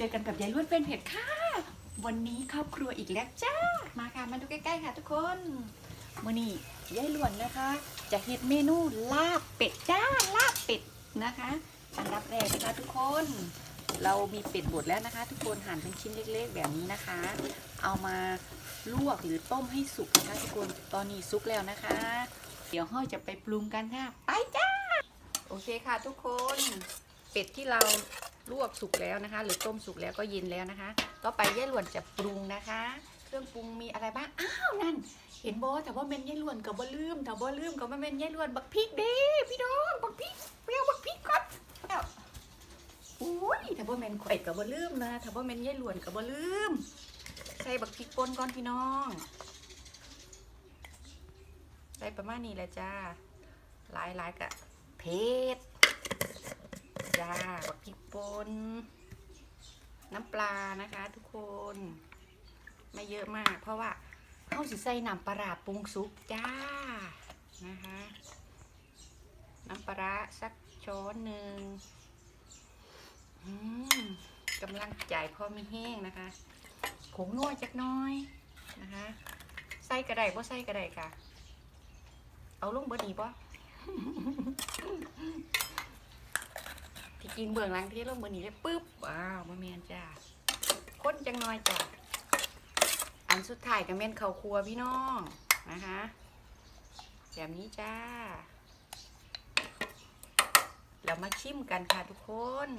เจอกันกับยายล้วนเป็นเผ็ดค่ะ วันนี้ครอบครัวอีกแล้วจ้า มาค่ะ มาดูใกล้ๆค่ะทุกคนมื่อนี้ยายล้วนนะคะ จะเฮ็ดเมนูลาบเป็ดจ้า ลาบเป็ดนะคะอันดับแรกนะคะทุกคน เรามีเป็ดบดแล้วนะคะ ทุกคนหั่นเป็นชิ้นเล็กๆ แบบนี้นะคะ เอามาลวกหรือต้มให้สุกนะคะทุกคน ตอนนี้สุกแล้วนะคะ เดี๋ยวห้อยจะไปปรุงกันค่ะ ไปจ้า โอเคค่ะทุกคน เป็ดที่เรา ลวกสุกแล้วนะคะ หรือต้มสุกแล้วก็เย็นแล้วนะคะ ต่อไปย่าหลวนจะปรุงนะคะ เครื่องปรุงมีอะไรบ้างอ้าวนั่น เห็นบอแต่ว่าเมนย่าหลวนกับบ่ลืมแต่บ่ลืมกับว่เมนย่าหลวนบักพริกเด้พี่น้องบักพริกเปรี้ยวบักพริกก่อนแล้วอุ้ยแต่ว่าเมนข่อยกับบ่ลืมนะแต่ว่าเมนย่าหลวนกับบ่ลืม ใส่บักพริกป่นก่อนพี่น้องใส่ประมาณนี้แหละจ้าหลายหลายๆกะเผ็ด จ้าบักพริกป่น น้ำปลานะคะทุกคนไม่เยอะมาก เพราะว่าเข้าสิใส่น้ำปลาร้าปรุงซุปจ้านะคะน้ำปลาสักช้อนหนึ่งกำลังจ่ายพอมีแห้งนะคะผงนัวจักน้อยนะคะใส่กระไดบ่ใส่กระไดค่ะ เอาลงเบอร์ดีบ่ ริงเบื้องหลังที่ลงเบอร์นี้เลยปุ๊บว้าวมาเมียนจ้าคนจังน้อยจ้าอันสุดท้ายก็เม่นข้าวครัวพี่น้องนะคะแบบนี้จ้าเรามาชิมกันค่ะทุกคน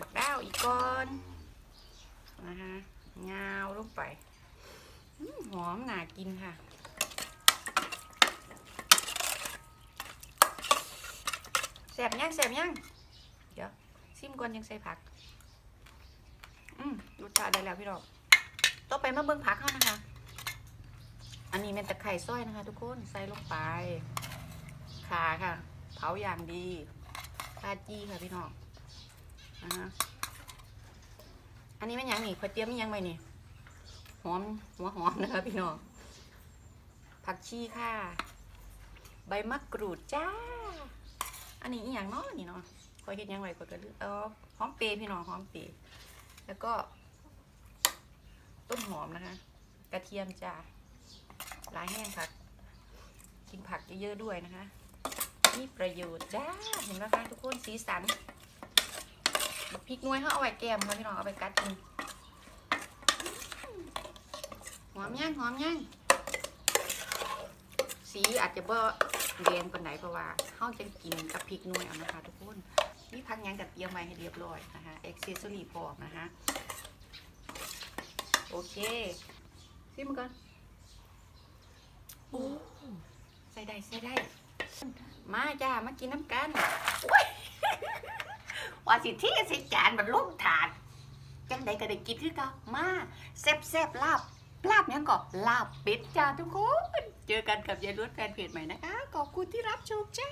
บักด้าวอีกก่อนนะคะงาวลงไปหอมน่ากินค่ะ แส บยังแสบยังเดี๋ยวซิมก่อนยังใส่ผัก อืมรสชาติได้แล้วพี่ดอกต่อไปมาเบิ่งผักเขานะคะ อันนี้เป็นตะไคร่ซอยนะคะ ทุกคนใส่ลงไปขาค่ะ เผาอย่างดีคาจีค่ะพี่น้องนะฮะอันนี้เป็นหยังนี่ขอเตรียมมีหยังไว้นี่หอมหัวหอมนะคะพี่น้องผักชีค่ะ ใบมะกรูดจ้า อันนี้อีหยังเนาะนี่เนาะคอยเห็นยังไงคอยก็ลืมเออหอมเปรย์พี่น้องหอมเปรย์แล้วก็ ต้นหอมนะคะ กระเทียมจ้าลายแห้งผัก กินผักเยอะๆด้วยนะคะมีประโยชน์จ้าเห็นไหมคะทุกคนสีสันพริกน้อยเขาเอาไว้แกมค่ะพี่น้องเอาไปกัดกินหอมย่างหอมย่างสีอาจจะบ่ เรียนปานไหนเพราะว่าเขาจะกินกับพริกหน่วยเอานะคะ ทุกคนนี่พักหยังกับเตรียมไว้ให้เรียบร้อยนะคะเอ็กเซสซอรี่พร้อมนะคะโอเคซิมก่อนโอ้ใส่ได้ใส่ได้ มาจ้ามากินน้ำกันโอ้ยว่าสิที่สิจานมันลุ่มถาดจังใดก็ได้กินคือเกันมาแซ่บแซ่บๆลาบลาบยังก่อลาบเป็ดจ้าทุกคน เจอกันกับยายลวดแฟนเพจใหม่นะคะ ขอบคุณที่รับชมจ้า